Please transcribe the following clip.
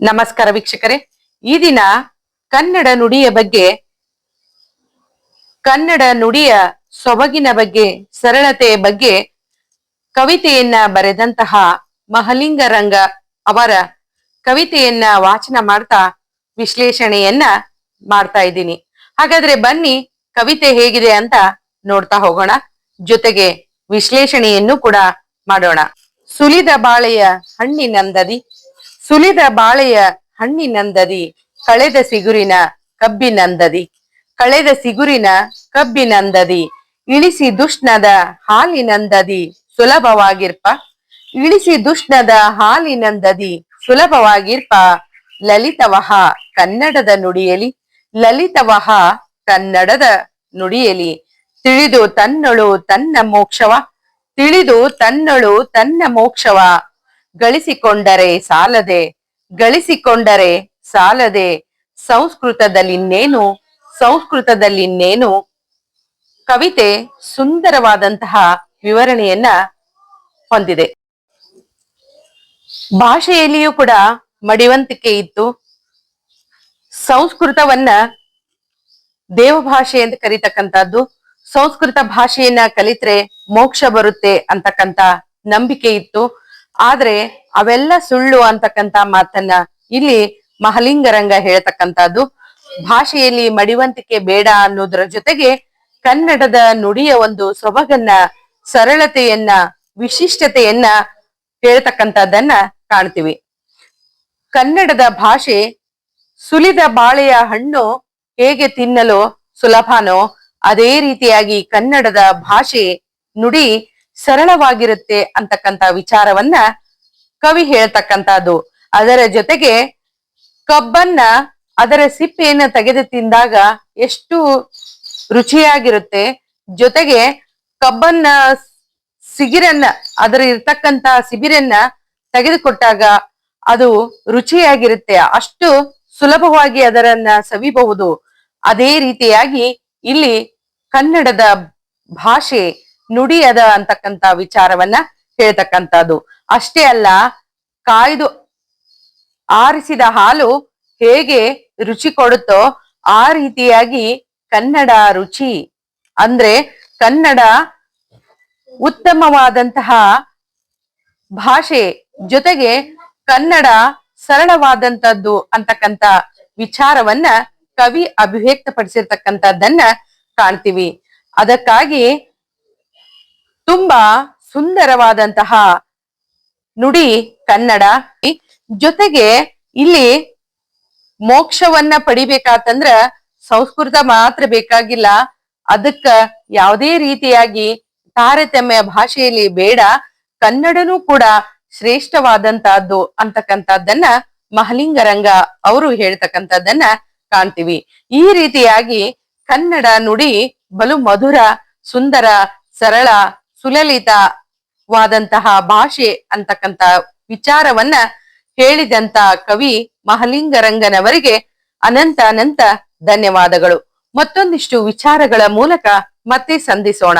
ನಮಸ್ಕಾರ ವೀಕ್ಷಕರೇ. ಈ ದಿನ ಕನ್ನಡ ನುಡಿಯ ಬಗ್ಗೆ, ಕನ್ನಡ ನುಡಿಯ ಸೊಬಗಿನ ಬಗ್ಗೆ, ಸರಳತೆಯ ಬಗ್ಗೆ ಕವಿತೆಯನ್ನ ಬರೆದಂತಹ ಮಹಲಿಂಗರಂಗ ಅವರ ಕವಿತೆಯನ್ನ ವಾಚನ ಮಾಡ್ತಾ ವಿಶ್ಲೇಷಣೆಯನ್ನ ಮಾಡ್ತಾ ಇದ್ದೀನಿ. ಹಾಗಾದ್ರೆ ಬನ್ನಿ ಕವಿತೆ ಹೇಗಿದೆ ಅಂತ ನೋಡ್ತಾ ಹೋಗೋಣ. ಜೊತೆಗೆ ವಿಶ್ಲೇಷಣೆಯನ್ನು ಕೂಡ ಮಾಡೋಣ. ಸುಲಿದ ಬಾಳೆಯ ಹಣ್ಣಿನಂದದಿ ಸುಲಿದ ಬಾಳೆಯ ಹಣ್ಣಿನಂದದಿ, ಕಳೆದ ಸಿಗುರಿನ ಕಬ್ಬಿನಂದದಿ, ಕಳೆದ ಸಿಗುರಿನ ಕಬ್ಬಿನಂದದಿ, ಇಳಿಸಿ ದುಷ್ಣದ ಹಾಲಿನಂದದಿ ಸುಲಭವಾಗಿರ್ಪ, ಇಳಿಸಿ ದುಷ್ಣದ ಹಾಲಿನಂದದಿ ಸುಲಭವಾಗಿರ್ಪ, ಲಲಿತವಹ ಕನ್ನಡದ ನುಡಿಯಲಿ, ಲಲಿತವಹ ಕನ್ನಡದ ನುಡಿಯಲಿ, ತಿಳಿದು ತನ್ನಳು ತನ್ನ ಮೋಕ್ಷವ, ತಿಳಿದು ತನ್ನಳು ತನ್ನ ಮೋಕ್ಷವ. ಗಳಿಸಿಕೊಂಡರೆ ಸಾಲದೆ ಗಳಿಸಿಕೊಂಡರೆ ಸಾಲದೆ. ಸಂಸ್ಕೃತದಲ್ಲಿನ್ನೇನು ಸಂಸ್ಕೃತದಲ್ಲಿನ್ನೇನು ಕವಿತೆ ಸುಂದರವಾದಂತಹ ವಿವರಣೆಯನ್ನ ಹೊಂದಿದೆ. ಭಾಷೆಯಲ್ಲಿಯೂ ಕೂಡ ಮಡಿವಂತಿಕೆ ಇತ್ತು. ಸಂಸ್ಕೃತವನ್ನ ದೇವಭಾಷೆ ಅಂತ ಕರೀತಕ್ಕಂಥದ್ದು. ಸಂಸ್ಕೃತ ಭಾಷೆಯನ್ನ ಕಲಿತ್ರೆ ಮೋಕ್ಷ ಬರುತ್ತೆ ಅಂತಕ್ಕಂಥ ನಂಬಿಕೆ ಇತ್ತು. ಆದ್ರೆ ಅವೆಲ್ಲ ಸುಳ್ಳು ಅಂತಕ್ಕಂತ ಮಾತನ್ನ ಇಲ್ಲಿ ಮಹಲಿಂಗರಂಗ ಹೇಳ್ತಕ್ಕಂತದ್ದು ಭಾಷೆಯಲ್ಲಿ ಮಡಿವಂತಿಕೆ ಬೇಡ ಅನ್ನೋದರ ಜೊತೆಗೆ ಕನ್ನಡದ ನುಡಿಯ ಒಂದು ಸೊಬಗನ್ನ, ಸರಳತೆಯನ್ನ, ವಿಶಿಷ್ಟತೆಯನ್ನ ಹೇಳ್ತಕ್ಕಂಥದ್ದನ್ನ ಕಾಣ್ತೀವಿ. ಕನ್ನಡದ ಭಾಷೆ ಸುಲಿದ ಬಾಳೆಯ ಹಣ್ಣು ಹೇಗೆ ತಿನ್ನಲು ಸುಲಭನೋ, ಅದೇ ರೀತಿಯಾಗಿ ಕನ್ನಡದ ಭಾಷೆ ನುಡಿ ಸರಳವಾಗಿರುತ್ತೆ ಅಂತಕ್ಕಂತ ವಿಚಾರವನ್ನ ಕವಿ ಹೇಳ್ತಕ್ಕಂತಹದ್ದು ಅದರ ಜೊತೆಗೆ ಕಬ್ಬನ್ನ ಅದರ ಸಿಪ್ಪೆಯನ್ನ ತೆಗೆದು ತಿಂದಾಗ ಎಷ್ಟು ರುಚಿಯಾಗಿರುತ್ತೆ. ಜೊತೆಗೆ ಕಬ್ಬನ್ನ ಸಿಗಿರನ್ನ, ಅದರ ಇರ್ತಕ್ಕಂತ ಸಿಬಿರನ್ನ ತೆಗೆದುಕೊಟ್ಟಾಗ ಅದು ರುಚಿಯಾಗಿರುತ್ತೆ. ಅಷ್ಟು ಸುಲಭವಾಗಿ ಅದರನ್ನ ಸವಿಬಹುದು. ಅದೇ ರೀತಿಯಾಗಿ ಇಲ್ಲಿ ಕನ್ನಡದ ಭಾಷೆ ನುಡಿ ಅದ ಅಂತಕ್ಕಂತ ವಿಚಾರವನ್ನ ಹೇಳ್ತಕ್ಕಂಥದ್ದು. ಅಷ್ಟೇ ಅಲ್ಲ, ಕಾಯ್ದು ಆರಿಸಿದ ಹಾಲು ಹೇಗೆ ರುಚಿ ಕೊಡುತ್ತೋ ಆ ರೀತಿಯಾಗಿ ಕನ್ನಡ ರುಚಿ, ಅಂದ್ರೆ ಕನ್ನಡ ಉತ್ತಮವಾದಂತಹ ಭಾಷೆ ಜೊತೆಗೆ ಕನ್ನಡ ಸರಳವಾದಂತದ್ದು ಅಂತಕ್ಕಂತ ವಿಚಾರವನ್ನ ಕವಿ ಅಭಿವ್ಯಕ್ತಪಡಿಸಿರ್ತಕ್ಕಂಥದ್ದನ್ನ ಕಾಣ್ತೀವಿ. ಅದಕ್ಕಾಗಿ ತುಂಬಾ ಸುಂದರವಾದಂತಹ ನುಡಿ ಕನ್ನಡ. ಜೊತೆಗೆ ಇಲ್ಲಿ ಮೋಕ್ಷವನ್ನ ಪಡಿಬೇಕಾತಂದ್ರ ಸಂಸ್ಕೃತ ಮಾತ್ರ ಬೇಕಾಗಿಲ್ಲ. ಅದಕ್ಕ ಯಾವುದೇ ರೀತಿಯಾಗಿ ತಾರತಮ್ಯ ಭಾಷೆಯಲ್ಲಿ ಬೇಡ. ಕನ್ನಡನೂ ಕೂಡ ಶ್ರೇಷ್ಠವಾದಂತಹದ್ದು ಅಂತಕ್ಕಂಥದ್ದನ್ನ ಮಹಲಿಂಗರಂಗ ಅವರು ಹೇಳ್ತಕ್ಕಂಥದ್ದನ್ನ ಕಾಣ್ತೀವಿ. ಈ ರೀತಿಯಾಗಿ ಕನ್ನಡ ನುಡಿ ಬಲು ಮಧುರ, ಸುಂದರ, ಸರಳ ಸುಲಲಿತವಾದಂತಹ ಭಾಷೆ ಅಂತಕ್ಕಂತ ವಿಚಾರವನ್ನ ಹೇಳಿದಂತ ಕವಿ ಮಹಲಿಂಗರಂಗನವರಿಗೆ ಅನಂತ ಅನಂತ ಧನ್ಯವಾದಗಳು. ಮತ್ತೊಂದಿಷ್ಟು ವಿಚಾರಗಳ ಮೂಲಕ ಮತ್ತೆ ಸಂಧಿಸೋಣ.